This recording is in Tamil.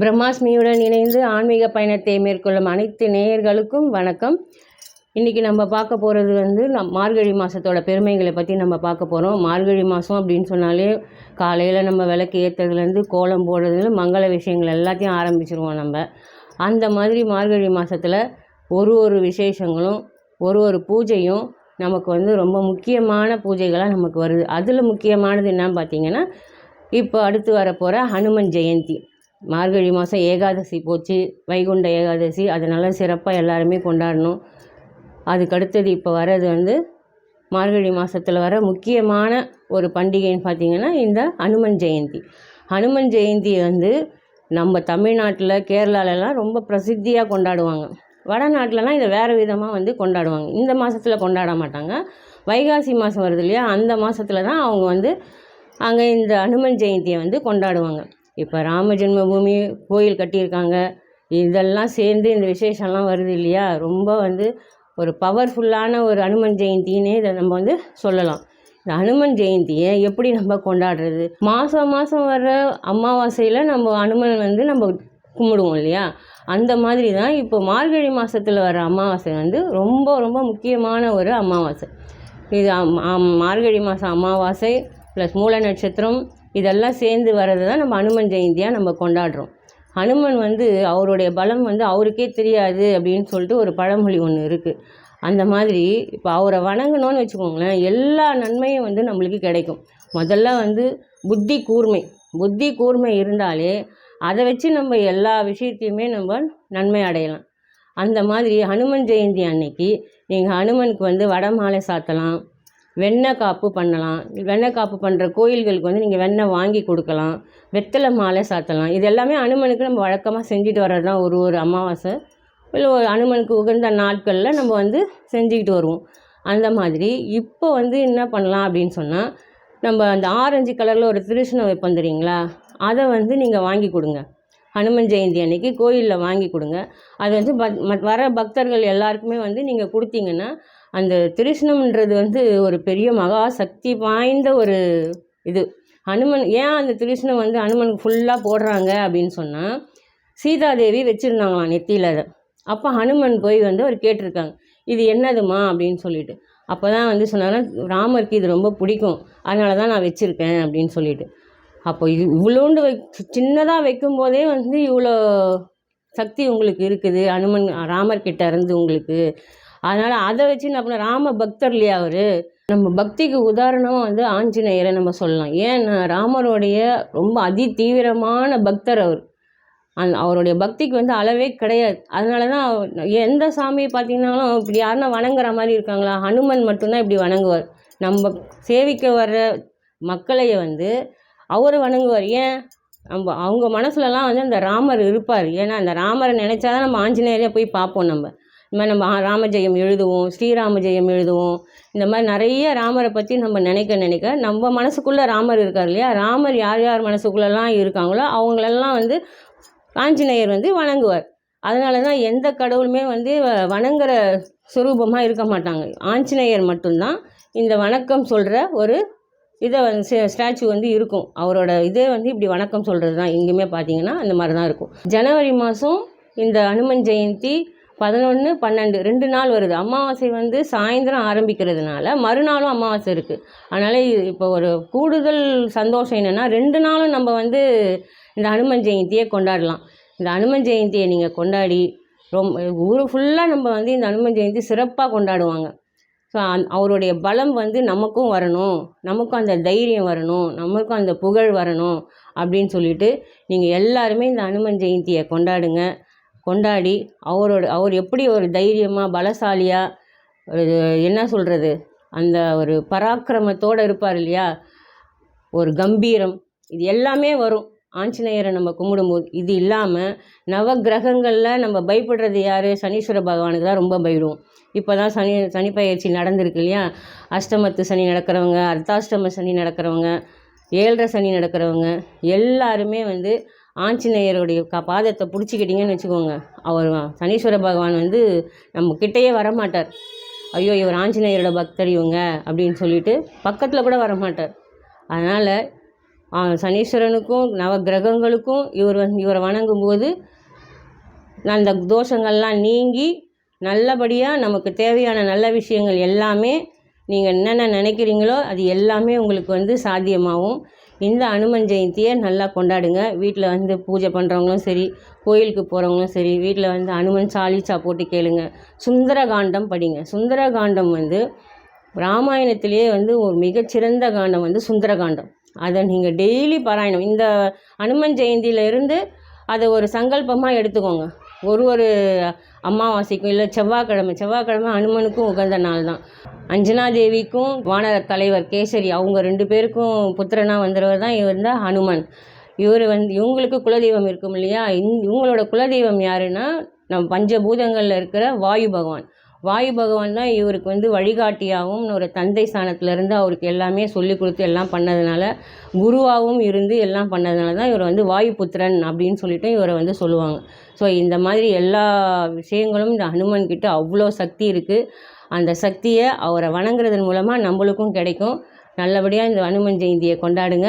பிரம்மாஸ்மியுடன் இணைந்து ஆன்மீக பயணத்தை மேற்கொள்ளும் அனைத்து நேயர்களுக்கும் வணக்கம். இன்றைக்கி நம்ம பார்க்க போகிறது வந்து நம் மார்கழி மாதத்தோட பெருமைகளை பற்றி நம்ம பார்க்க போகிறோம் மார்கழி மாதம் அப்படின்னு சொன்னாலே காலையில் நம்ம விளக்கு ஏற்றுறதுலேருந்து கோலம் போடுறதுல மங்கள விஷயங்கள் எல்லாத்தையும் ஆரம்பிச்சிருவோம் நம்ம. அந்த மாதிரி மார்கழி மாதத்தில் ஒரு ஒரு விசேஷங்களும் ஒரு ஒரு பூஜையும் நமக்கு வந்து ரொம்ப முக்கியமான பூஜைகளாக நமக்கு வருது. அதில் முக்கியமானது என்னன்னு பார்த்தீங்கன்னா இப்போ அடுத்து வரப்போகிற ஹனுமன் ஜெயந்தி. மார்கழி மாதம் ஏகாதசி போச்சு வைகுண்ட ஏகாதசி. அதனால் சிறப்பாக எல்லாருமே கொண்டாடணும். அதுக்கடுத்தது இப்போ வர்றது வந்து மார்கழி மாதத்தில் வர முக்கியமான ஒரு பண்டிகைன்னு பார்த்தீங்கன்னா இந்த ஹனுமன் ஜெயந்தி. ஹனுமன் ஜெயந்தி வந்து நம்ம தமிழ்நாட்டில் கேரளாலலாம் ரொம்ப பிரசித்தியாக கொண்டாடுவாங்க. வடநாட்டிலலாம் இதை வேறு விதமாக வந்து கொண்டாடுவாங்க. இந்த மாதத்தில் கொண்டாட மாட்டாங்க. வைகாசி மாதம் வருது இல்லையா? அந்த மாதத்துல தான் அவங்க வந்து அங்கே இந்த ஹனுமன் ஜெயந்தியை வந்து கொண்டாடுவாங்க. இப்போ ராம ஜென்மபூமி கோயில் கட்டியிருக்காங்க. இதெல்லாம் சேர்ந்து இந்த விசேஷம்லாம் வருது இல்லையா? ரொம்ப வந்து ஒரு பவர்ஃபுல்லான ஒரு ஹனுமன் ஜெயந்தின்னே இதை நம்ம வந்து சொல்லலாம். இந்த அனுமன் ஜெயந்தியை எப்படி நம்ம கொண்டாடுறது? மாதம் மாதம் வர்ற அமாவாசையில் நம்ம ஹனுமன் வந்து நம்ம கும்பிடுவோம் இல்லையா? அந்த மாதிரி தான் இப்போ மார்கழி மாதத்தில் வர அமாவாசை வந்து ரொம்ப ரொம்ப முக்கியமான ஒரு அமாவாசை. இது அம்- மார்கழி மாதம் அமாவாசை ப்ளஸ் மூல நட்சத்திரம் இதெல்லாம் சேர்ந்து வர்றது தான் நம்ம ஹனுமன் ஜெயந்தியாக நம்ம கொண்டாடுறோம். ஹனுமன் வந்து அவருடைய பலம் வந்து அவருக்கே தெரியாது அப்படின்னு சொல்லிட்டு ஒரு பழமொழி ஒன்று இருக்குது அந்த மாதிரி இப்போ அவரை வணங்கணும்னு வச்சுக்கோங்களேன் எல்லா நன்மையும் வந்து நம்மளுக்கு கிடைக்கும். முதல்ல வந்து புத்தி கூர்மை. புத்தி கூர்மை இருந்தாலே அதை வச்சு நம்ம எல்லா விஷயத்தையுமே நம்ம நன்மை அடையலாம். அந்த மாதிரி ஹனுமன் ஜெயந்தி அன்னைக்கு நீங்கள் ஹனுமனுக்கு வந்து வடை மாலை சாத்தலாம். வெண்ணெய் காப்பு பண்ணலாம். வெண்ணெய் காப்பு பண்ணுற கோயில்களுக்கு வந்து நீங்கள் வெண்ணெய் வாங்கி கொடுக்கலாம். வெத்தலை மாலை சாத்தலாம். இது எல்லாமே அனுமனுக்கு நம்ம வழக்கமாக செஞ்சுட்டு வர்றது தான் ஒரு ஒரு அமாவாசை. இல்லை ஒரு அனுமனுக்கு உகந்த நாட்களில் நம்ம வந்து செஞ்சுக்கிட்டு வருவோம். அந்த மாதிரி இப்போ வந்து என்ன பண்ணலாம் அப்படின்னு சொன்னால் நம்ம அந்த ஆரஞ்சு கலரில் ஒரு திருஷ்ணம் வைப்போம் தெரியுங்களா? அதை வந்து நீங்கள் வாங்கி கொடுங்க. ஹனுமன் ஜெயந்தி அன்னைக்கு கோயிலில் வாங்கி கொடுங்க. அது வந்து பக் மத் வர பக்தர்கள் எல்லாருக்குமே வந்து நீங்கள் கொடுத்தீங்கன்னா அந்த திருஷ்ணம்ன்றது வந்து ஒரு பெரிய மகா சக்தி வாய்ந்த ஒரு இது. ஹனுமன் ஏன் அந்த திருஷ்ணம் வந்து ஹனுமனுக்கு ஃபுல்லாக போடுறாங்க அப்படின்னு சொன்னால் சீதாதேவி வச்சுருந்தாங்களாம் நெத்தியில் அதை. அப்போ ஹனுமன் போய் வந்து அவர் கேட்டிருக்காங்க இது என்னதுமா? அப்படின்னு சொல்லிட்டு. அப்போ தான் வந்து சொன்னாங்கன்னா ராமருக்கு இது ரொம்ப பிடிக்கும். அதனால தான் நான் வச்சுருக்கேன். அப்படின்னு சொல்லிட்டு. அப்போ இது இவ்வளோண்டு வை சின்னதாக வைக்கும்போதே வந்து இவ்வளோ சக்தி உங்களுக்கு இருக்குது. அனுமன் ராமர்கிட்ட இருந்து உங்களுக்கு. அதனால் அதை வச்சு என்ன பண்ண ராம பக்தர் இல்லையா அவர்? நம்ம பக்திக்கு உதாரணமாக வந்து ஆஞ்சநேயரை நம்ம சொல்லலாம். ஏன்னா ராமருடைய ரொம்ப அதி தீவிரமான பக்தர் அவர். அந் அவருடைய பக்திக்கு வந்து அளவே கிடையாது. அதனால தான் எந்த சாமியை பார்த்தீங்கன்னாலும் இப்படி யாருன்னா வணங்குற மாதிரி இருக்காங்களா? ஹனுமன் மட்டும்தான் இப்படி வணங்குவார். நம்ம சேவிக்க வர்ற மக்களைய வந்து அவர் வணங்குவார். ஏன்? நம்ம அவங்க மனசுலலாம் வந்து அந்த ராமர் இருப்பார். ஏன்னா அந்த ராமரை நினச்சா தான் நம்ம ஆஞ்சநேயரே போய் பார்ப்போம் நம்ம. இந்த மாதிரி நம்ம ராமஜெயம் எழுதுவோம் ஸ்ரீராம ஜெயம் எழுதுவோம். இந்த மாதிரி நிறைய ராமரை பற்றி நம்ம நினைக்க நினைக்க நம்ம மனசுக்குள்ளே ராமர் இருக்கார் இல்லையா? ராமர் யார் யார் மனசுக்குள்ளெல்லாம் இருக்காங்களோ அவங்களெல்லாம் வந்து ஆஞ்சநேயர் வந்து வணங்குவார். அதனால தான் எந்த கடவுளுமே வந்து வ- வணங்குற சுரூபமாக இருக்க மாட்டாங்க. ஆஞ்சநேயர் மட்டும்தான் இந்த வணக்கம் சொல்கிற ஒரு இதை வந்து ஸ்டாச்சு வந்து இருக்கும். அவரோட இதே வந்து இப்படி வணக்கம் சொல்கிறது தான் எங்கேயுமே பார்த்தீங்கன்னா அந்த மாதிரி தான் இருக்கும். ஜனவரி மாதம் இந்த ஹனுமன் ஜெயந்தி பதினொன்று பன்னெண்டு ரெண்டு நாள் வருது. அமாவாசை வந்து சாயந்தரம் ஆரம்பிக்கிறதுனால மறுநாளும் அமாவாசை இருக்குது அதனால் இப்போ ஒரு கூடுதல் சந்தோஷம் என்னென்னா ரெண்டு நாளும் நம்ம வந்து இந்த ஹனுமன் ஜெயந்தியை கொண்டாடலாம். இந்த ஹனுமன் ஜெயந்தியை நீங்கள் கொண்டாடி ரொம்ப ஊர் ஃபுல்லாக நம்ம வந்து இந்த ஹனுமன் ஜெயந்தி சிறப்பாக கொண்டாடுவாங்க. ஸோ அந் அவருடைய பலம் வந்து நமக்கும் வரணும். நமக்கும் அந்த தைரியம் வரணும். நமக்கும் அந்த புகழ் வரணும் அப்படின்னு சொல்லிட்டு நீங்கள் எல்லாருமே இந்த அனுமன் ஜெயந்தியை கொண்டாடுங்க. கொண்டாடி அவரோட அவர் எப்படி ஒரு தைரியமாக பலசாலியாக ஒரு என்ன சொல்கிறது அந்த ஒரு பராக்கிரமத்தோடு இருப்பார் இல்லையா? ஒரு கம்பீரம். இது எல்லாமே வரும். ஆஞ்சநேயரை நம்ம கும்பிடும்போது. இது இல்லாமல் நவக்கிரகங்களில் நம்ம பயப்படுறது யார்? சனீஸ்வர பகவானுக்கு தான் ரொம்ப பயப்படுவோம் இப்போ தான் சனி சனி பயிற்சி நடந்திருக்கு இல்லையா? அஷ்டமத்து சனி நடக்கிறவங்க அர்த்தாஷ்டம சனி நடக்கிறவங்க ஏழரை சனி நடக்கிறவங்க எல்லாருமே வந்து ஆஞ்சநேயருடைய க பாதத்தை பிடிச்சிக்கிட்டிங்கன்னு வச்சுக்கோங்க. அவர் சனீஸ்வர பகவான் வந்து நம்ம கிட்டேயே வரமாட்டார். ஐயோ இவர் ஆஞ்சநேயரோட பக்தர் இவங்க அப்படின்னு சொல்லிட்டு பக்கத்தில் கூட வரமாட்டார். அதனால் சனீஸ்வரனுக்கும் நவ கிரகங்களுக்கும் இவர் வந்து இவரை வணங்கும்போது அந்த தோஷங்கள்லாம் நீங்கி நல்லபடியாக நமக்கு தேவையான நல்ல விஷயங்கள் எல்லாமே நீங்கள் என்னென்ன நினைக்கிறீங்களோ அது எல்லாமே உங்களுக்கு வந்து சாத்தியமாகும். இந்த அனுமன் ஜெயந்தியை நல்லா கொண்டாடுங்க. வீட்டில் வந்து பூஜை பண்ணுறவங்களும் சரி கோயிலுக்கு போகிறவங்களும் சரி வீட்டில் வந்து அனுமன் சாலிச்சா போட்டு கேளுங்க. சுந்தரகாண்டம் படிங்க. சுந்தரகாண்டம் வந்து ராமாயணத்திலேயே வந்து ஒரு மிகச்சிறந்த காண்டம் வந்து சுந்தரகாண்டம். அதை நீங்கள் டெய்லி பாராயணம். இந்த அனுமன் ஜெயந்தியிலேருந்து அதை ஒரு சங்கல்பமாக எடுத்துக்கோங்க. ஒரு ஒரு அமாவாசைக்கும் இல்லை செவ்வாய்க்கிழமை செவ்வாய்க்கிழமை அனுமனுக்கும் உகந்த நாள் தான். அஞ்சனா தேவிக்கும் வானர தலைவர் கேசரி அவங்க ரெண்டு பேருக்கும் புத்திரனாக வந்தவர் தான் இவர் தான் ஹனுமன் இவர் வந்து இவங்களுக்கு குலதெய்வம் இருக்கும் இல்லையா? இந் இவங்களோட குலதெய்வம் யாருன்னா நம் பஞ்சபூதங்களில் இருக்கிற வாயு பகவான். வாயு பகவான் தான் இவருக்கு வந்து வழிகாட்டியாகவும் ஒரு தந்தை ஸ்தானத்துலேருந்து அவருக்கு எல்லாமே சொல்லி கொடுத்து எல்லாம் பண்ணதுனால குருவாகவும் இருந்து எல்லாம் பண்ணதுனால தான் இவர் வந்து வாயு புத்திரன் அப்படின்னு சொல்லிட்டு இவரை வந்து சொல்லுவாங்க. ஸோ இந்த மாதிரி எல்லா விஷயங்களும் இந்த ஹனுமன்கிட்ட அவ்வளோ சக்தி இருக்குது அந்த சக்தியை அவரை வணங்குறதன் மூலமாக நம்மளுக்கும் கிடைக்கும். நல்லபடியாக இந்த ஹனுமன் ஜெயந்தியை கொண்டாடுங்க.